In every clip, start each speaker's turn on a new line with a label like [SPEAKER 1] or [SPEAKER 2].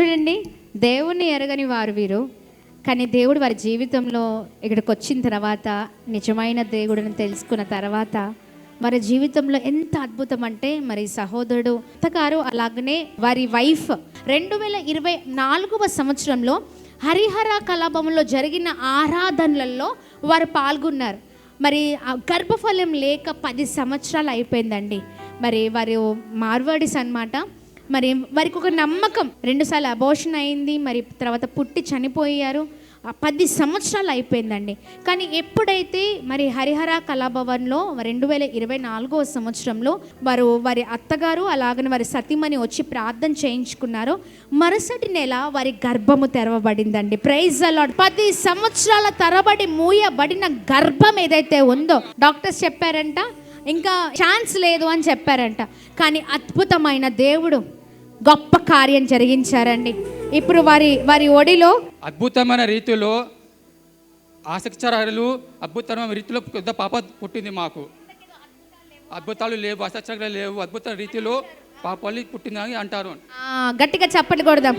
[SPEAKER 1] చూడండి దేవుణ్ణి ఎరగని వారు వీరు. కానీ దేవుడు వారి జీవితంలో ఇక్కడికి వచ్చిన తర్వాత నిజమైన దేవుడిని తెలుసుకున్న తర్వాత వారి జీవితంలో ఎంత అద్భుతం అంటే మరి సహోదరుడు అత్తగారు అలాగనే వారి వైఫ్ రెండు వేల ఇరవై నాలుగవ సంవత్సరంలో హరిహర కలాపంలో జరిగిన ఆరాధనలలో వారు పాల్గొన్నారు. మరి ఆ గర్భఫలం లేక పది సంవత్సరాలు అయిపోయిందండి. మరి వారు మార్వాడిస్ అన్నమాట. మరి వారికి ఒక నమ్మకం. రెండుసార్లు అబోషన్ అయింది మరి తర్వాత పుట్టి చనిపోయారు. పది సంవత్సరాలు అయిపోయిందండి. కానీ ఎప్పుడైతే మరి హరిహర కళాభవన్లో రెండు వేల ఇరవై నాలుగో సంవత్సరంలో వారు వారి అత్తగారు అలాగని వారి సతీమణి వచ్చి ప్రార్థన చేయించుకున్నారో మరుసటి నెల వారి గర్భము తెరవబడిందండి. ప్రైజ్ అలాడ్ పది సంవత్సరాల తరబడి మూయబడిన గర్భం ఏదైతే ఉందో డాక్టర్స్ చెప్పారంట ఇంకా ఛాన్స్ లేదు అని చెప్పారంట. కానీ అద్భుతమైన దేవుడు గొప్ప కార్యం జరిగించారండి. ఇప్పుడు వారి వారి ఒడిలో
[SPEAKER 2] అద్భుతమైన రీతిలో ఆసక్తికరాలు అద్భుతమైన రీతిలో పెద్ద పాప పుట్టింది మాకు. అద్భుతాలు లేవు ఆసక్తికరాలు లేవు అద్భుత రీతిలో పాపలు పుట్టిందని అంటారు.
[SPEAKER 1] గట్టిగా చప్పట్లు కొడదాం.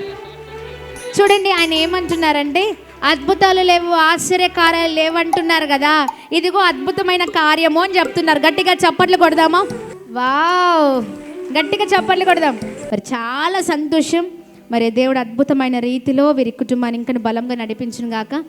[SPEAKER 1] చూడండి ఆయన ఏమంటున్నారంటే అద్భుతాలు లేవు ఆశ్చర్యకార్యాలు లేవంటున్నారు కదా ఇదిగో అద్భుతమైన కార్యము అని చెప్తున్నారు. గట్టిగా చప్పట్లు కొడదామా? వావ్! గట్టిగా చప్పట్లు కొడదాం. మరి చాలా సంతోషం. మరి దేవుడు అద్భుతమైన రీతిలో వీరి కుటుంబాన్ని ఇంకా బలంగా నడిపించును గాక.